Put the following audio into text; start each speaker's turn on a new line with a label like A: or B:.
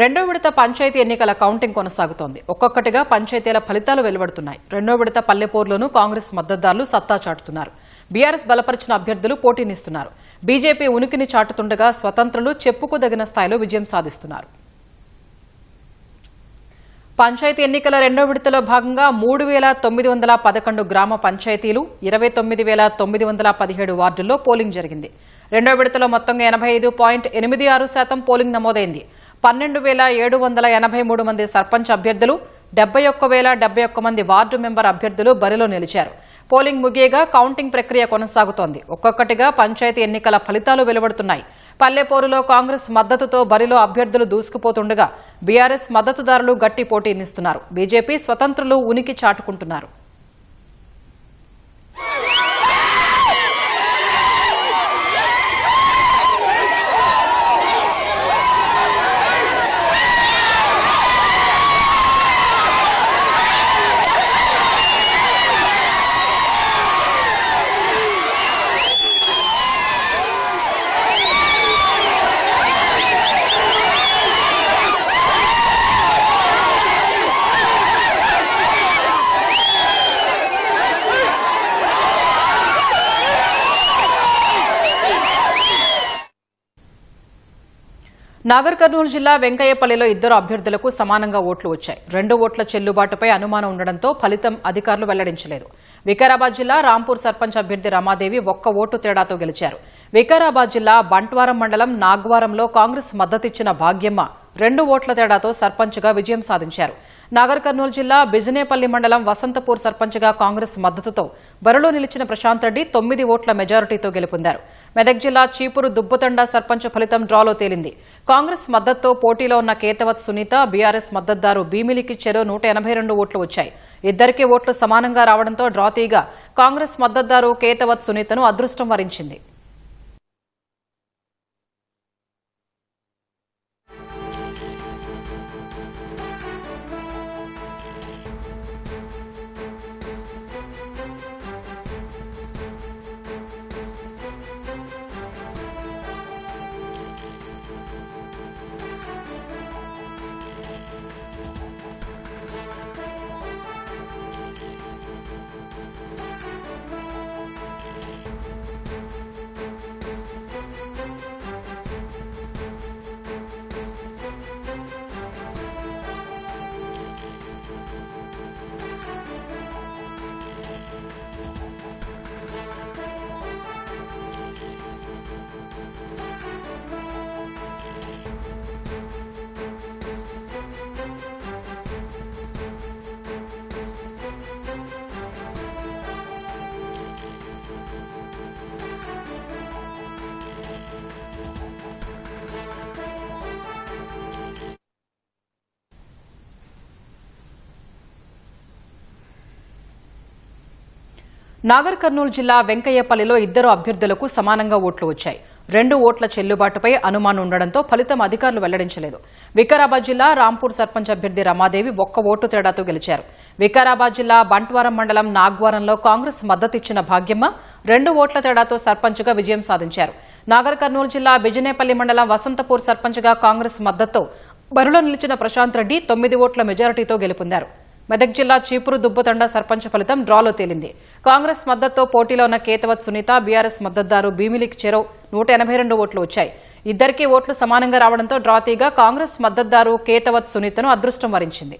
A: రెండో విడత పంచాయతీ ఎన్నికల కౌంటింగ్ కొనసాగుతోంది. ఒక్కొక్కటిగా పంచాయతీల ఫలితాలు వెలువడుతున్నాయి. రెండో విడత పల్లెపూర్లోనూ కాంగ్రెస్ మద్దతుదారులు సత్తా చాటుతున్నారు. బీఆర్ఎస్ బలపరిచిన అభ్యర్థులు పోటీనిస్తున్నారు. బీజేపీ ఉనికిని చాటుతుండగా స్వతంత్రులు చెప్పుకోదగిన స్థాయిలో విజయం సాధిస్తున్నారు. పంచాయతీ ఎన్నికల రెండో విడతలో భాగంగా మూడు వేల తొమ్మిది వందల పదకొండు గ్రామ పంచాయతీలు ఇరవై తొమ్మిది వేల తొమ్మిది వందల పదిహేడు వార్డుల్లో పోలింగ్ జరిగింది. రెండో విడతలో మొత్తంగా ఎనభై ఐదు పాయింట్ ఎనిమిది ఆరు శాతం పోలింగ్ నమోదైంది. పన్నెండు వేల ఏడు వందల ఎనభై మూడు మంది సర్పంచ్ అభ్యర్థులు డెబ్బై ఒక్క వేల డెబ్బై ఒక్క మంది వార్డు మెంబర్ అభ్యర్థులు బరిలో నిలిచారు. పోలింగ్ ముగియగా కౌంటింగ్ ప్రక్రియ కొనసాగుతోంది. ఒక్కొక్కటిగా పంచాయతీ ఎన్నికల ఫలితాలు వెలువడుతున్నాయి. పల్లెపోరులో కాంగ్రెస్ మద్దతుతో బరిలో అభ్యర్థులు దూసుకుపోతుండగా బీఆర్ఎస్ మద్దతుదారులు గట్టి పోటీనిస్తున్నారు బీజేపీ స్వతంత్రులు ఉనికి చాటుకుంటున్నారు. నాగర్ కర్నూలు జిల్లా వెంకయ్యపల్లిలో ఇద్దరు అభ్యర్థులకు సమానంగా ఓట్లు వచ్చాయి. రెండు ఓట్ల చెల్లుబాటుపై అనుమానం ఉండడంతో ఫలితం అధికారులు వెల్లడించలేదు. వికారాబాద్ జిల్లా రాంపూర్ సర్పంచ్ అభ్యర్థి రమాదేవి ఒక్క ఓటు తేడాతో గెలిచారు. వికారాబాద్ జిల్లా బంట్వారం మండలం నాగ్వారంలో కాంగ్రెస్ మద్దతిచ్చిన భాగ్యమ్మ రెండు ఓట్ల తేడాతో సర్పంచ్గా విజయం సాధించారు. నాగర్ కర్నూలు జిల్లా బిజినేపల్లి మండలం వసంతపూర్ సర్పంచ్గా కాంగ్రెస్ మద్దతుతో బరిలో నిలిచిన ప్రశాంత్ రెడ్డి తొమ్మిది ఓట్ల మెజారిటీతో గెలుపొందారు. మెదక్ జిల్లా చీపురు దుబ్బతండ సర్పంచ్ ఫలితం డ్రాలో తేలింది. కాంగ్రెస్ మద్దతుతో పోటీలో ఉన్న కేతవత్ సునీత బీఆర్ఎస్ మద్దతుదారు భీమిలికి చెరో నూట ఎనభై రెండు ఓట్లు వచ్చాయి. ఇద్దరికీ ఓట్లు సమానంగా రావడంతో డ్రా తీగా కాంగ్రెస్ మద్దతుదారు కేతవత్ సునీతను అదృష్టం వరించింది. నాగర్ కర్నూలు జిల్లా వెంకయ్యపల్లిలో ఇద్దరు అభ్యర్థులకు సమానంగా ఓట్లు వచ్చాయి. రెండు ఓట్ల చెల్లుబాటుపై అనుమానం ఉండడంతో ఫలితం అధికారులు వెల్లడించలేదు. వికారాబాద్ జిల్లా రాంపూర్ సర్పంచ్ అభ్యర్థి రమాదేవి ఒక్క ఓటు తేడాతో గెలిచారు. వికారాబాద్ జిల్లా బంట్వారం మండలం నాగ్వారంలో కాంగ్రెస్ మద్దతిచ్చిన భాగ్యమ్మ రెండు ఓట్ల తేడాతో సర్పంచ్గా విజయం సాధించారు. నాగర్ కర్నూలు జిల్లా బిజినేపల్లి మండలం వసంతపూర్ సర్పంచ్గా కాంగ్రెస్ మద్దతుతో బరిలో నిలిచిన ప్రశాంత్ రెడ్డి తొమ్మిది ఓట్ల మెజారిటీతో గెలుపొందారు. మెదక్ జిల్లా చీపురు దుబ్బతండ సర్పంచ్ ఫలితం డ్రాలో తేలింది. కాంగ్రెస్ మద్దతుతో పోటీలో ఉన్న కేతవత్ సునీత బీఆర్ఎస్ మద్దతుదారు భీమిలికి చెరో నూట ఎనభై రెండు ఓట్లు వచ్చాయి. ఇద్దరికీ ఓట్లు సమానంగా రావడంతో డ్రా తీగా కాంగ్రెస్ మద్దతుదారు కేతవత్ సునీతను అదృష్టం వరించింది.